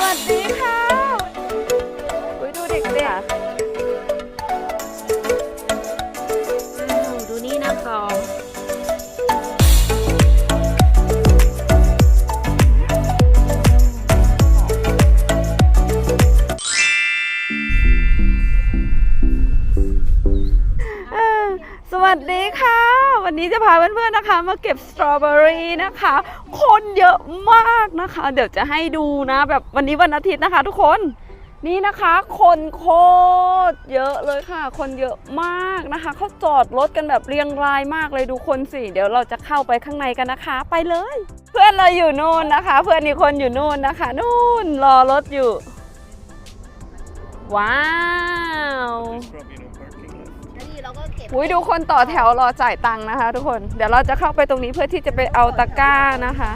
วัสดีค่ะอุ้ยดูเด็กเด็กดูนี่นะกองเออสวัสดีค่ะ วันนี้จะพาเพื่อนๆนะคะ มาเก็บสตรอเบอรี่นะคะ คนเยอะมากนะคะ เดี๋ยวจะให้ดูนะ แบบวันนี้วันอาทิตย์นะคะ ทุกคนนี่นะคะ คนโคตรเยอะเลยค่ะ คนเยอะมากนะคะเขาจอดรถกันแบบเรียงรายมากเลยดูคนสิเดี๋ยวเราจะเข้าไปข้างในกันนะคะ ไปเลย เพื่อนเราอยู่นู่นนะคะ เพื่อนอีกคนอยู่นู่นนะคะ นู่นรอรถอยู่ ว้าว อุ้ยดูคนต่อแถวรอจ่ายตังค์นะคะ ทุกคน เดี๋ยวเราจะเข้าไปตรงนี้เพื่อที่จะไปเอาตะกร้านะคะ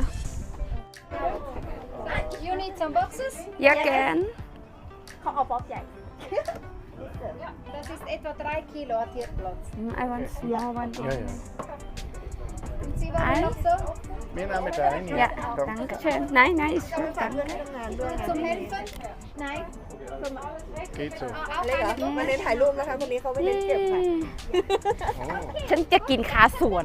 You need some boxes? ยาแกนเขาเอาป๊อปใหญ่ Das ist etwa 3 Kilo hat hier Platz. I want small one Ja, ja. Und Sie wollen Eins? noch so? Wir nehmen deinen. Ja, Komm. danke schön. Nein, nein, ist gut, danke. Zum Helfen? Nein? Geht so. auch เล็กเหรอ eine มาเน้นถ่ายรูปนะคะคนนี้เขาไม่เน้นเก็บค่ะ Oh. ฉันจะกินคาสวน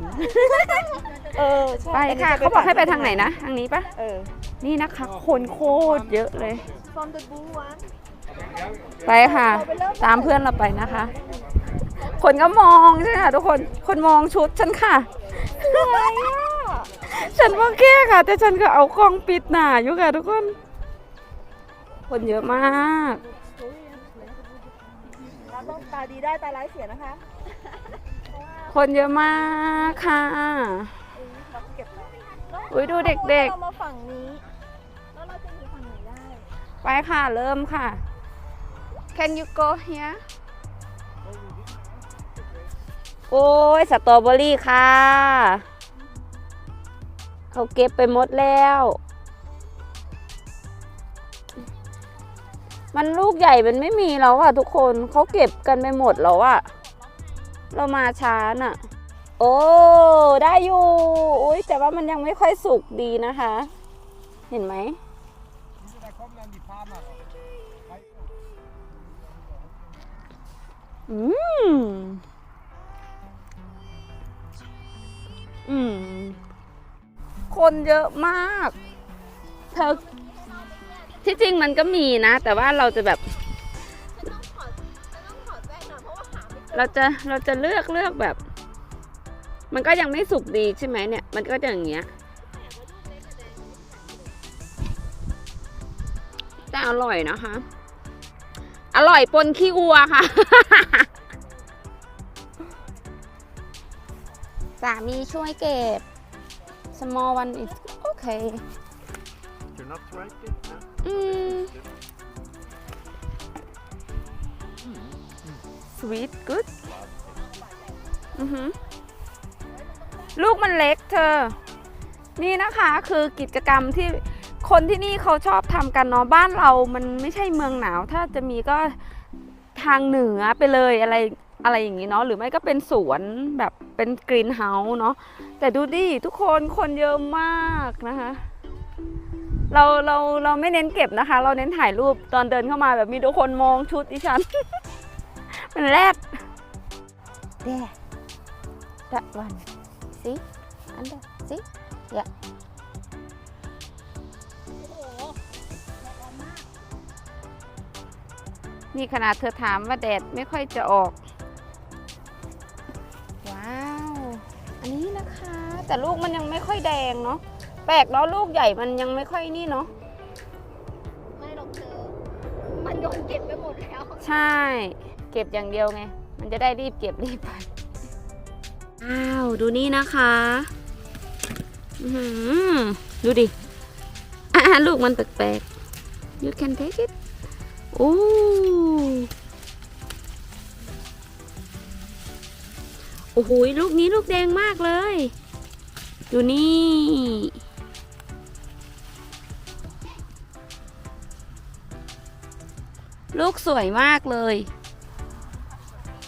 เออใช่ไปค่ะ เขาบอกให้ไปทางไหนนะ ทางนี้ปะเออ นี่นะคะ คนโคตรเยอะเลยฟอมเดบูวันไปค่ะ ตามเพื่อนเราไปนะคะ คนก็มองใช่ไหมคะทุกคน คนมองชุดฉันค่ะ ฉันว่าแค่ค่ะ แต่ฉันก็เอากล้องปิดหน้าอยู่ค่ะทุกคน คนเยอะมาก เราต้องตาดีได้ตาร้ายเสียนะคะคนเยอะมากค่ะ เราเก็บอุ้ยดูเด็ก เรามาฝั่งนี้ แล้วเราจะอยู่ฝั่งไหนได้ ๆ ไปค่ะ เริ่มค่ะ Can you go here โอ้ยสตรอเบอรี่ค่ะ เขาเก็บไปหมดแล้ว มันลูกใหญ่มันไม่มีแล้วอะทุกคนเขาเก็บกันไปหมดแล้วอะเรามาช้าน่ะ โอ้ได้อยู่อุ้ยแต่ว่ามันยังไม่ค่อยสุกดีนะคะ เห็นไหมอืมอืมคนเยอะมากเธอ ที่จริงมันก็มีนะ แต่ว่าเราจะแบบเราจะเราจะเลือกเลือกแบบ มันก็ยังไม่สุกดีใช่ไหมเนี่ย มันก็จะอย่างเงี้ยแต่อร่อยนะคะ อร่อยปนขี้อัวค่ะ สามีช่วยเก็บ small one is okay You're not right yet? No? อืม sweet good อือหือลูกมันเล็กเธอ นี่นะคะคือกิจกรรมที่คนที่นี่เขาชอบทำกันเนาะบ้านเรามันไม่ใช่เมืองหนาว ถ้าจะมีก็ทางเหนือไปเลยอะไรอะไรอย่างนี้เนาะหรือไม่ก็เป็นสวนแบบเป็นกรีนเฮาส์เนาะแต่ดูดิทุกคนคนเยอะมากนะคะ เราเราเราไม่เน้นเก็บนะคะ เราเน้นถ่ายรูปตอนเดินเข้ามาแบบมีทุกคนมองชุดดิฉัน มันแรด there that one see under see yeah นี่ขนาดเธอถามว่าแดดไม่ค่อยจะออก ว้าว อันนี้นะคะ แต่ลูกมันยังไม่ค่อยแดงเนาะ แปลกเนาะลูกใหญ่มันยังไม่ค่อยนี่เนาะไม่หรอกเธอมันโดนเก็บไปหมดแล้ว ใช่ เก็บอย่างเดียวไง มันจะได้รีบเก็บรีบไปอ้าวดูนี่นะคะอื้อหือดูดิอะลูกมันแปลกๆ you can take it โอ้โอ้โหลูกนี้ลูกแดงมากเลย ดูนี่ ลูกสวยมากเลย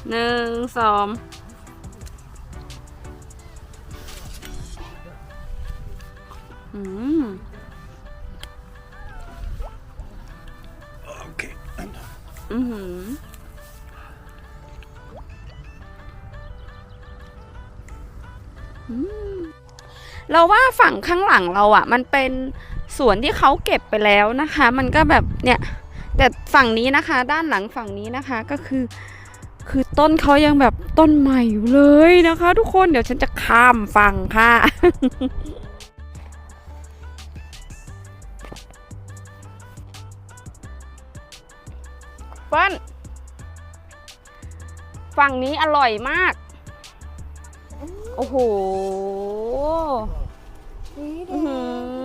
หนึ่งสองอืมอือหืออืมเราว่าฝั่งข้างหลังเราอะ่ะ มันเป็นสวนที่เขาเก็บไปแล้วนะคะ มันก็แบบเนี่ย แต่ฝั่งนี้นะคะ ด้านหลังฝั่งนี้นะคะก็คือ คือต้นเขายังแบบต้นใหม่อยู่เลยนะคะ ทุกคนเดี๋ยวฉันจะข้ามฝั่งค่ะเปิ้ลฝั่งนี้อร่อยมาก โอ้โห อือหือ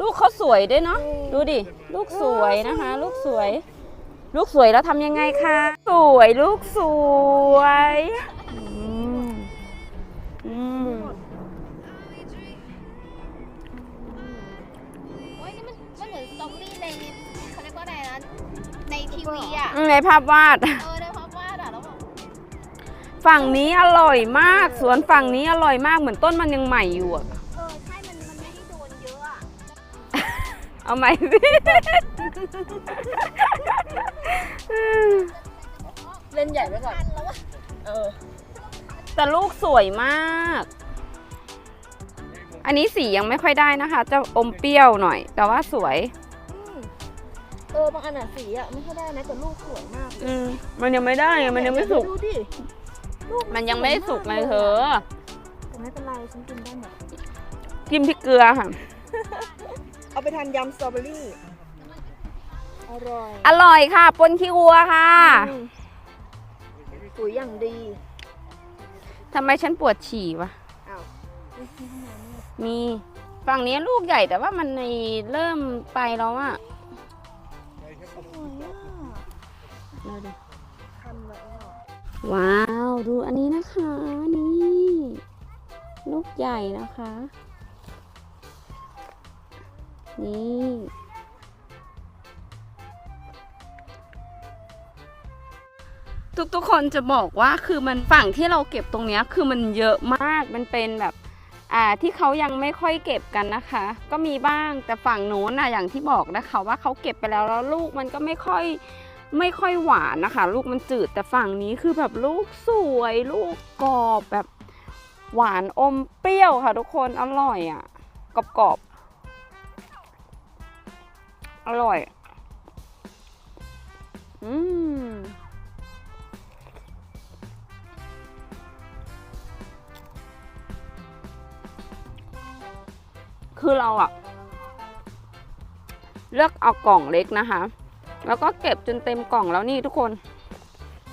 ลูกเขาสวยด้วยเนาะดูดิ ลูกสวยนะคะ ลูกสวย ลูกสวยแล้วทำยังไงคะสวยลูกสวยอืมอืมโอ้ยนี่มันมันเหมือนซอมบี้ในเขาเรียกว่าอะไรนะในทีวีอะในภาพวาด เออในภาพวาดอะแล้วแบบฝั่งนี้อร่อยมาก สวนฝั่งนี้อร่อยมากเหมือนต้นมันยังใหม่อยู่อะ เอาใหม่สิ เล่นใหญ่ไปก่อนทันแล้วอะเออ แต่ลูกสวยมาก อันนี้สียังไม่ค่อยได้นะคะ จะอมเปรี้ยวหน่อย แต่ว่าสวย เออบางอันอะสีอะไม่ค่อยได้นะแต่ลูกสวยมากอืมมันยังไม่ได้ไงมันยังไม่สุก ดูดิลูกมันยังไม่สุกเลยเธอแต่ไม่เป็นไรฉันกินได้หมด จิ้มพริกเกลือค่ะ เอาไปทานยำสตรอเบอรี่ อร่อยอร่อยค่ะ ปนขี้วัวค่ะอืมปุ๋ยอย่างดีทำไมฉันปวดฉี่วะ อ้าวมีฝั่งนี้ลูกใหญ่แต่ว่ามันในเริ่มไปแล้วอะสวยอะดูดิทำเลยอะว้าว ดูอันนี้นะคะ นี่ ลูกใหญ่นะคะ นี่ทุกๆคนจะบอกว่าคือมันฝั่งที่เราเก็บตรงเนี้ยคือมันเยอะมากมันเป็นแบบอ่าที่เขายังไม่ค่อยเก็บกันนะคะ ก็มีบ้างแต่ฝั่งโน้นนะอย่างที่บอกนะคะว่าเขาเก็บไปแล้วแล้วลูกมันก็ไม่ค่อยไม่ค่อยหวานนะคะ ลูกมันจืดแต่ฝั่งนี้คือแบบลูกสวยลูกกรอบแบบหวานอมเปรี้ยวค่ะทุกคนอร่อยอะกรอบกรอบๆ อร่อย อืมคือเราอะเลือกเอากล่องเล็กนะคะ แล้วก็เก็บจนเต็มกล่องแล้วนี่ทุกคน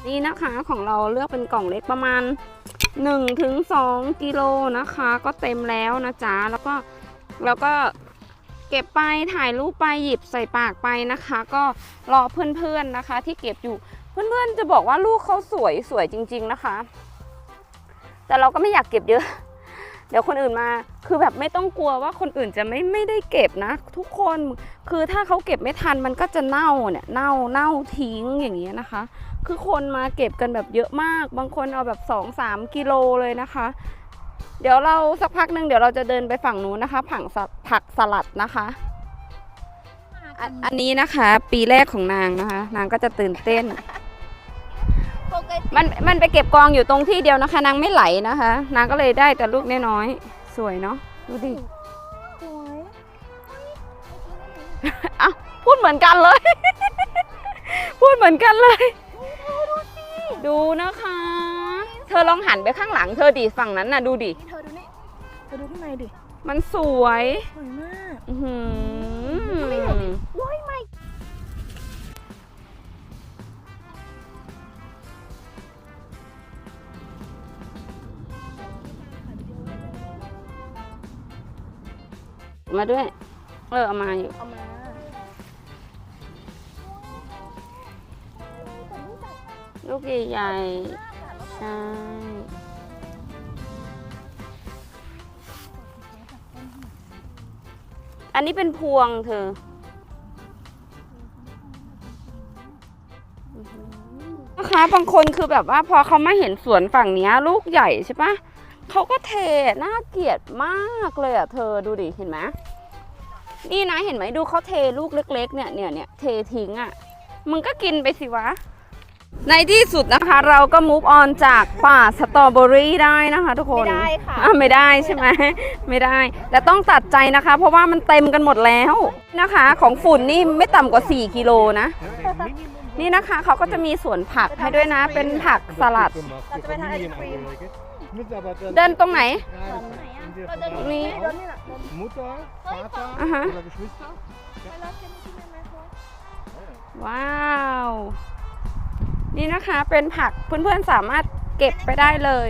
นี่นะคะของเราเลือกเป็นกล่องเล็กประมาณ1ถึง2กิโลนะคะ ก็เต็มแล้วนะจ๊ะแล้วก็แล้วก็ เก็บไปถ่ายรูปไปหยิบใส่ปากไปนะคะ ก็รอเพื่อนๆนะคะ ที่เก็บอยู่เพื่อนๆจะบอกว่าลูกเขาสวยสวยจริง ๆนะคะ แต่เราก็ไม่อยากเก็บเยอะ เดี๋ยวคนอื่นมา คือแบบไม่ต้องกลัวว่าคนอื่นจะไม่ไม่ได้เก็บนะ ทุกคนคือถ้าเขาเก็บไม่ทันมันก็จะเน่าเนี่ยเน่าเน่าทิ้งอย่างเงี้ยนะคะ คือคนมาเก็บกันแบบเยอะมาก บางคนเอาแบบ2อสามกิโลเลยนะคะ เดี๋ยวเราสักพักหนึ่งเดี๋ยวเราจะเดินไปฝั่งนู้นนะคะ ผังสผักสลัดนะคะอันอันนี้นะคะ ปีแรกของนางนะคะ นางก็จะตื่นเต้น ปกติมันมันไปเก็บกองอยู่ตรงที่เดียวนะคะ นางไม่ไหลนะคะ นางก็เลยได้แต่ลูกน้อยๆสวยเนาะดูดิสวยอะพูดเหมือนกันเลย พูดเหมือนกันเลย ดูนะคะ เธอลองหันไปข้างหลังเธอดิฝั่งนั้นน่ะดูดิ นี่เธอดูนี่เธอดูข้างในดิ มันสวย สวยมาก อื้อหือว้ายไม่มาด้วย เออเอามาอยู่ เอามา ลูกใหญ่ๆใช่ อันนี้เป็นพวงเธอนะคะบางคนคือแบบว่าพอเขามาเห็นสวนฝั่งนี้ลูกใหญ่ใช่ปะเขาก็เทน่าเกลียดมากเลยอะเธอดูดิเห็นไหมนี่นะเห็นไหมดูเขาเทลูกเล็ก ๆ เนี่ยเนี่ยเนี่ยเททิ้งอะมึงก็กินไปสิวะ ในที่สุดนะคะเราก็มูฟออนจากป่าสตรอเบอรี่ได้นะคะทุกคนไม่ได้ค่ะ อ่ไม่ได้ใช่ไหมไม่ได้ แต่ต้องตัดใจนะคะ เพราะว่ามันเต็มกันหมดแล้วนะคะ ของฝุ่นนี่ไม่ต่ำกว่า 4 กิโลนะ นี่นะคะเขาก็จะมีสวนผักให้ด้วยนะ เป็นผักสลัด เราจะไปทานไอศครีม เดินตรงไหน เราเดินตรงนี้เดินนี่แหละเดิน Mutter, Vater, Aha. oder Geschwister? ว้าว นี่นะคะเป็นผักเพื่อนๆสามารถเก็บไปได้เลย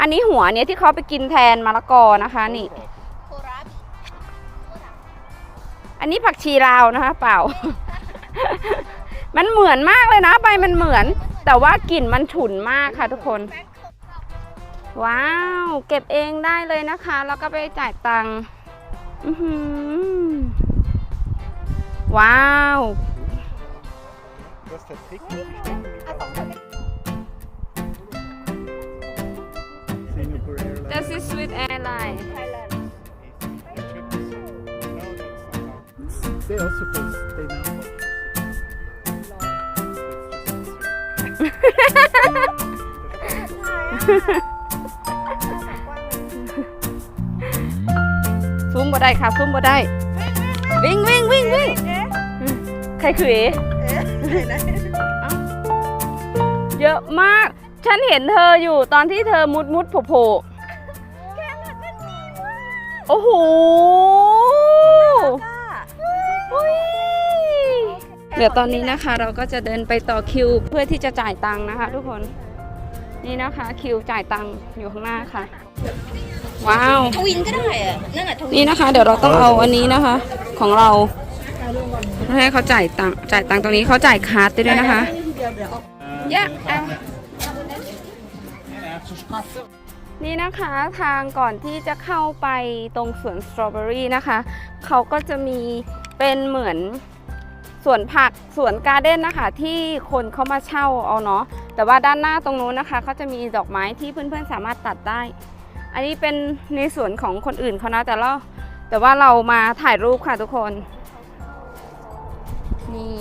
อันนี้หัวเนี่ยที่เขาไปกินแทนมะละกอนะคะนี่ อันนี้ผักชีลาวนะคะเปล่า มันเหมือนมากเลยนะใบมันเหมือน แต่ว่ากลิ่นมันฉุนมากค่ะทุกคน ว้าว เก็บเองได้เลยนะคะ แล้วก็ไปจ่ายตังค์อื้ อหือว้าว Das ist der Trick. Singapore Airlines. This is Sweet Airline They also pay, pay now. It's just- ซุ้มบ่ได้ค่ะซุ้มบ่ได้ วิ่งวิ่งวิ่งวิ่งใครคือเอเอ้า เยอะมาก ฉันเห็นเธออยู่ตอนที่เธอมุดมุดโผล่โผล่โอ้โหอุ๊ยเดี๋ยวตอนนี้นะคะเราก็จะเดินไปต่อคิวเพื่อที่จะจ่ายตังค์นะคะ ทุกคนนี่นะคะคิวจ่ายตังค์อยู่ข้างหน้าค่ะ ว้าวทวินก็ได้อะนั่นแหละทวินนี่นะคะ เดี๋ยวเราต้องเอาอันนี้นะคะ ของเราให้เขาจ่ายตังค์จ่ายตังค์ตรงนี้เขาจ่ายคาร์ดด้วยนะคะ ยะนี่นะคะทางก่อนที่จะเข้าไปตรงสวนสตรอเบอรี่นะคะ เขาก็จะมีเป็นเหมือนสวนผักสวนการ์เด้นนะคะ ที่คนเขามาเช่าเอาเนาะแต่ว่าด้านหน้าตรงนู้นนะคะเขาจะมีดอกไม้ที่เพื่อนๆสามารถตัดได้ อันนี้เป็นในสวนของคนอื่นเขานะแต่เราแต่ว่าเรามาถ่ายรูปค่ะทุกคน นี่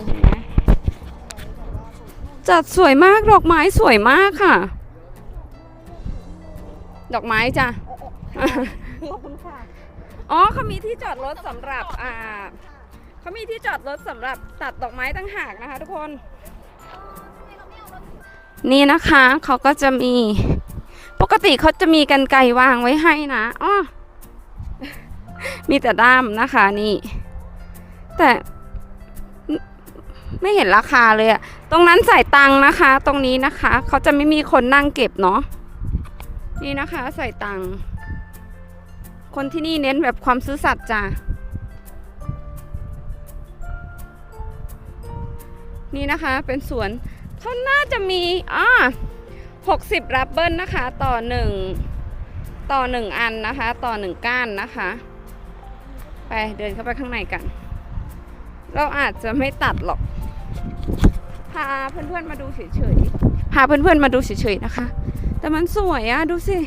จัดสวยมากดอกไม้สวยมากค่ะ ดอกไม้จ้ะขอบคุณค่ะอ๋อเขามีที่จอดรถสำหรับอ่าเขามีที่จอดรถสำหรับตัดดอกไม้ตั้งหากนะคะ ทุกคน นี่นะคะเขาก็จะมี ปกติเขาจะมีกันไกรวางไว้ให้นะอ๋อมีแต่ด้ามนะคะนี่ แต่ไม่ ไม่เห็นราคาเลยอะตรงนั้นใส่ตังค์นะคะ ตรงนี้นะคะ เขาจะไม่มีคนนั่งเก็บเนาะนี่นะคะใส่ตังค์คนที่นี่เน้นแบบความซื่อสัตย์จ้ะนี่นะคะเป็นสวนเขาน่าจะมีอ่าหกสิบรับเบิลนะคะ ต่อหนึ่งต่อหนึ่งอันนะคะ ต่อหนึ่งก้านนะคะ ไปเดินเข้าไปข้างในกัน เราอาจจะไม่ตัดหรอก พาเพื่อนๆมาดูเฉยๆพาเพื่อนๆมาดูเฉยๆนะคะ แต่มันสวยอะดูสิ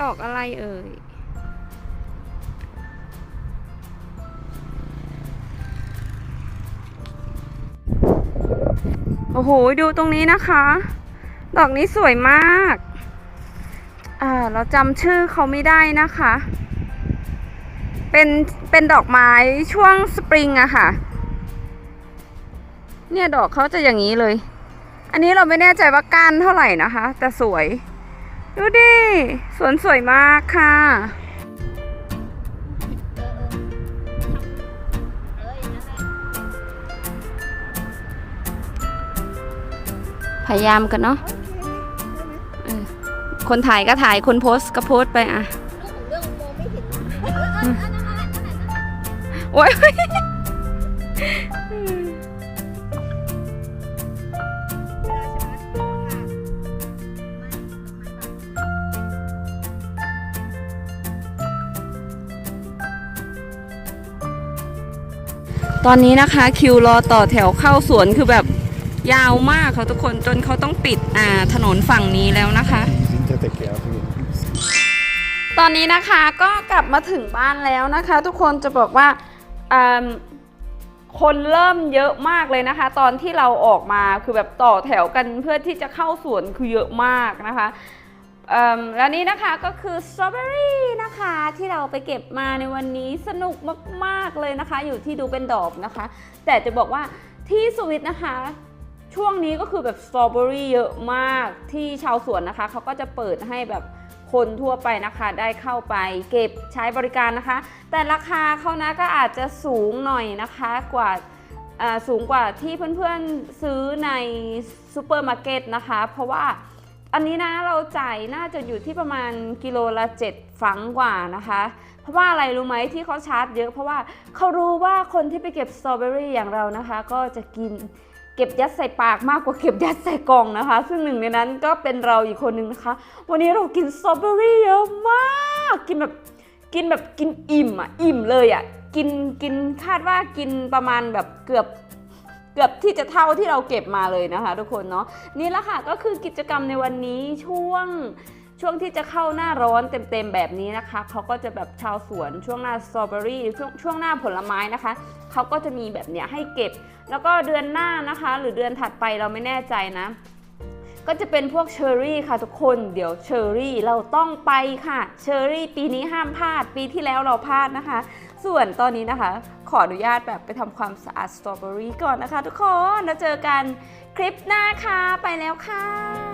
ดอกอะไรเอ่ยโอ้โห ดูตรงนี้นะคะ ดอกนี้สวยมาก อ่า เราจำชื่อเขาไม่ได้นะคะ เป็น เป็นดอกไม้ช่วงสปริงอะค่ะ เนี่ยดอกเขาจะอย่างนี้เลย อันนี้เราไม่แน่ใจว่าก้านเท่าไหร่นะคะ แต่สวย ดูดิ สวนสวยมากค่ะพยายามกันเนาะเออคนถ่ายก็ถ่าย คนโพสต์ก็โพสต์ไปอะเรื่องโมไม่เห็นเออเอออันนั้นอันนั้นอันนั้นโอ้ย ตอนนี้นะคะคิวรอต่อแถวเข้าสวนคือแบบยาวมากค่ะทุกคนจนเขาต้องปิดอ่าถนนฝั่งนี้แล้วนะคะ ตอนนี้นะคะก็กลับมาถึงบ้านแล้วนะคะ ทุกคนจะบอกว่าคนเริ่มเยอะมากเลยนะคะ ตอนที่เราออกมาคือแบบต่อแถวกันเพื่อที่จะเข้าสวนคือเยอะมากนะคะ แล้วนี่นะคะก็คือสตรอเบอรี่นะคะที่เราไปเก็บมาในวันนี้สนุกมากๆเลยนะคะ อยู่ที่ดูเป็นดอกนะคะ แต่จะบอกว่าที่สวิตนะคะ ช่วงนี้ก็คือแบบสตรอเบอรี่เยอะมากที่ชาวสวนนะคะเขาก็จะเปิดให้แบบคนทั่วไปนะคะได้เข้าไปเก็บใช้บริการนะคะ แต่ราคาเขานะก็อาจจะสูงหน่อยนะคะกว่าสูงกว่าที่เพื่อนๆซื้อในซูเปอร์มาร์เก็ตนะคะ เพราะว่า อันนี้นะเราจ่ายน่าจะอยู่ที่ประมาณกิโลละ7ฟรังก์กว่านะคะ เพราะว่าอะไรรู้ไหมที่เขาชาร์จเยอะเพราะว่าเขารู้ว่าคนที่ไปเก็บสตรอเบอรี่อย่างเรานะคะ ก็จะกินเก็บยัดใส่ปากมากกว่าเก็บยัดใส่กล่องนะคะ ซึ่งหนึ่งในนั้นก็เป็นเราอีกคนนึงนะคะ วันนี้เรากินสตรอเบอรี่เยอะมากกินแบบกินแบบกินอิ่มอะอิ่มเลยอะกินกินคาดว่ากินประมาณแบบเกือบ เกือบที่จะเท่าที่เราเก็บมาเลยนะคะ ทุกคนเนาะนี่ละค่ะก็คือกิจกรรมในวันนี้ช่วงช่วงที่จะเข้าหน้าร้อนเต็มๆแบบนี้นะคะเขาก็จะแบบชาวสวนช่วงหน้าสตรอเบอรี่ช่วงช่วงหน้าผลไม้นะคะเขาก็จะมีแบบเนี้ยให้เก็บ แล้วก็เดือนหน้านะคะ หรือเดือนถัดไปเราไม่แน่ใจนะ ก็จะเป็นพวกเชอร์รี่ค่ะทุกคน เดี๋ยวเชอร์รี่เราต้องไปค่ะ เชอร์รี่ปีนี้ห้ามพลาด ปีที่แล้วเราพลาดนะคะ ส่วนตอนนี้นะคะ ขออนุญาตแบบไปทำความสะอาดสตรอเบอรี่ก่อนนะคะ ทุกคน แล้วเจอกันคลิปหน้าค่ะ ไปแล้วค่ะ